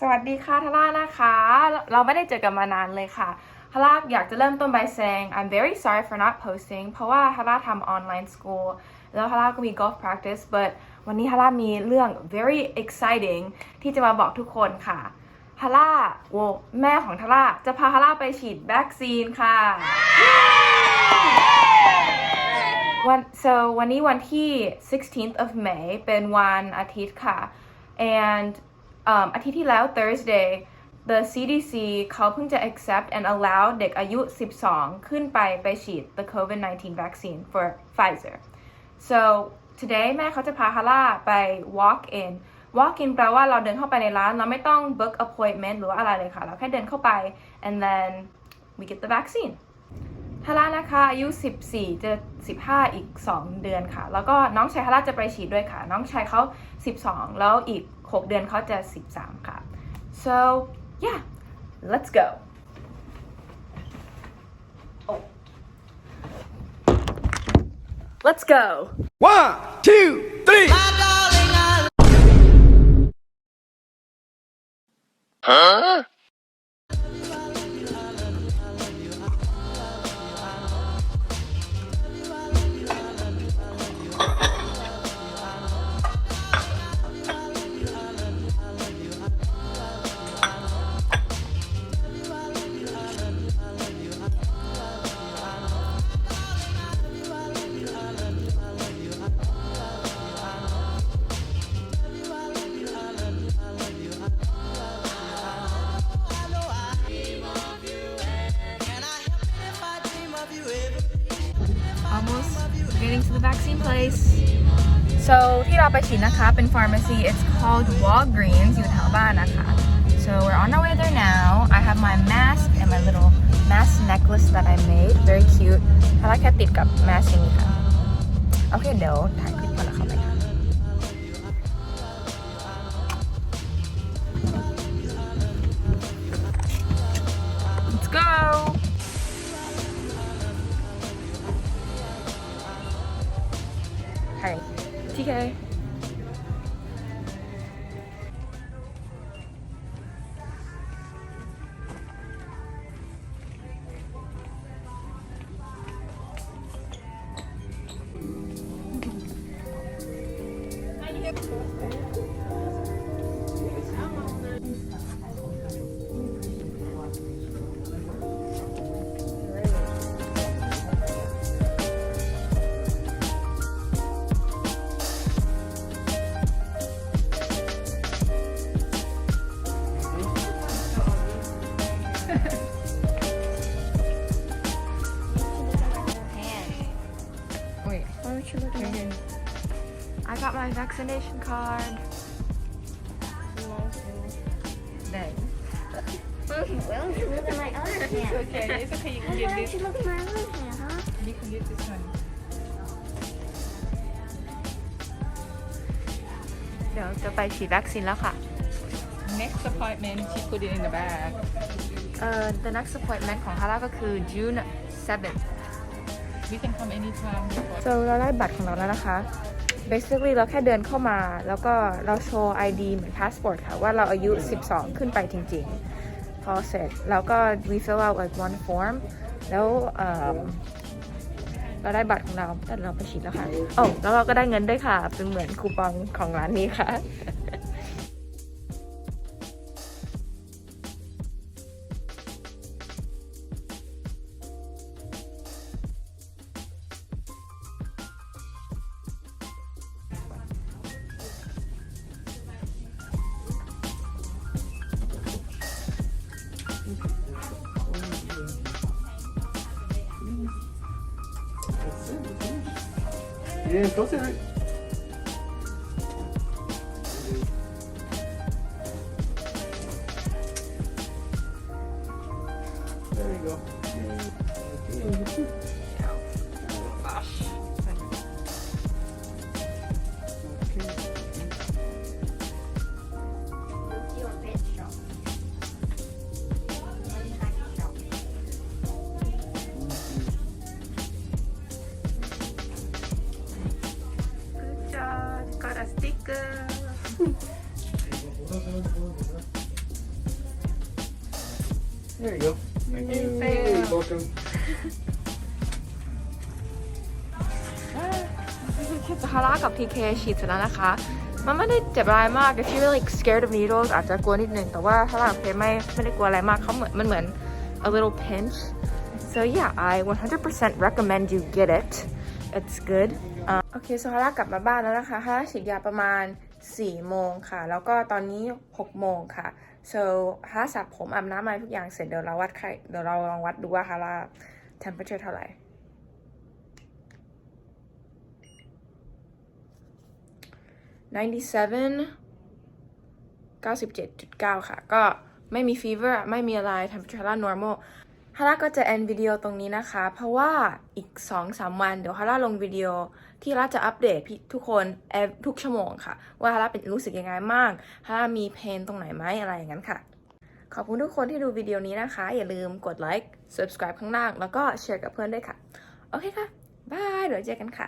สวัสดีค่ะทาร่านะคะ เราไม่ได้เจอกันมานานเลยค่ะทาร่าอยากจะเริ่มต้น by saying I'm very sorry for not posting เพราะว่าทาร่าทำ online school แล้วทาร่าก็มี golf practice but วันนี้ทาร่ามีเรื่อง very exciting ที่จะมาบอกทุกคนค่ะทาร่าโวแม่ของทาร่าจะพาทาร่าไปฉีดวัคซีนค่ะวัน so วันนี้วันที่ 16th of May เป็นวันอาทิตย์ค่ะ and อาทิตย์ที่แล้ว Thursday the CDC เขาเพิ่งจะ accept and allow เด็กอายุ 12 ขึ้นไปไปฉีด the COVID-19 vaccine for Pfizer so today แม่เขาจะพาฮาร่าไป walk in walk in แปลว่าเราเดินเข้าไปในร้าน เราไม่ต้อง book appointment หรือว่าอะไรเลยค่ะ เราแค่เดินเข้าไป and then we get the vaccine ฮาร่านะคะอายุ 14 จะ 15 อีก 2 เดือนค่ะ แล้วก็น้องชายฮาร่าจะไปฉีดด้วยค่ะ น้องชายเขา 12 แล้วอีก 6 เดือนเขาจะ 13 ค่ะ so yeah let's go oh let's go One, two, three. Huh? place so ที่เราไปฉีดนะคะ เป็น pharmacy it's called Walgreens อยู่แถวบ้านนะคะ so we're on our way there now I have my mask and my little mask necklace that I made very cute ถ้าแค่ติดกับ mask อย่างนี้ค่ะ โอเค เดี๋ยวถ่าย Okay. You look at me? I got my vaccination card. There. Why don't you look at my other hand? okay, it's okay. You Why don't you look at my other hand, huh? You can get this one. เดี๋ยวจะไปฉีดวัคซีนแล้วค่ะ Next appointment, she put it in the bag. เอ่อ the next appointment ของฮาร่าก็คือ June 7th We can come anytime. so เราได้บัตรของเราแล้วนะคะ basically เราแค่เดินเข้ามา แล้วก็เราโชว์ ID เหมือน passport ค่ะ ว่าเราอายุ 12 ขึ้นไปจริงๆ พอเสร็จแล้วก็ we fill out like one form แล้วเราได้บัตรของเราแต่เราไปฉีดแล้วค่ะ โอ้แล้วเราก็ได้เงินด้วยค่ะ เป็นเหมือนคูปองของร้านนี้ค่ะ Yeah, go to it. Good job got a sticker There you go. Thank you. You're welcome. ฮาร่ากับ TK ฉีดเสร็จแล้วนะคะ มันไม่ได้เจ็บอะไรมาก if you really like scared of needles อาจจะกลัวนิดนึง แต่ว่าฮาร่ากับ TK ไม่ไม่ได้กลัวอะไรมากเขาเหมือนมันเหมือน a little pinch so yeah I 100% recommend you get it it's good อ่า โอเค so ฮาร่ากลับมาบ้านแล้วนะคะฮาร่าฉีดยาประมาณ4โมงค่ะ แล้วก็ตอนนี้6โมงค่ะ so ฮาร่าสระผมอาบน้ำอะไรทุกอย่างเสร็จเดี๋ยวเราวัดไข้เดี๋ยวเราลองวัดดูว่าฮาร่า temperature เท่าไหร่ 97 97.9 ค่ะ ก็ไม่มีฟีเวอร์ไม่มีอะไร temperature ฮรา normal ฮาร่าก็จะ end วิดีโอตรงนี้นะคะ เพราะว่าอีก 2-3 วันเดี๋ยวฮาร่าลงวิดีโอที่ฮาร่าจะอัปเดตพี่ทุกคนแอทุกชั่วโมงค่ะ ว่าฮาร่าเป็นรู้สึกยังไงบ้างฮาร่ามีเพนตรงไหนไหมอะไรอย่างนั้นค่ะ ขอบคุณทุกคนที่ดูวิดีโอนี้นะคะ อย่าลืมกดไลค์ subscribe ข้างล่าง แล้วก็แชร์กับเพื่อนด้วยค่ะ โอเคค่ะบายเดี๋ยวเจอกันค่ะ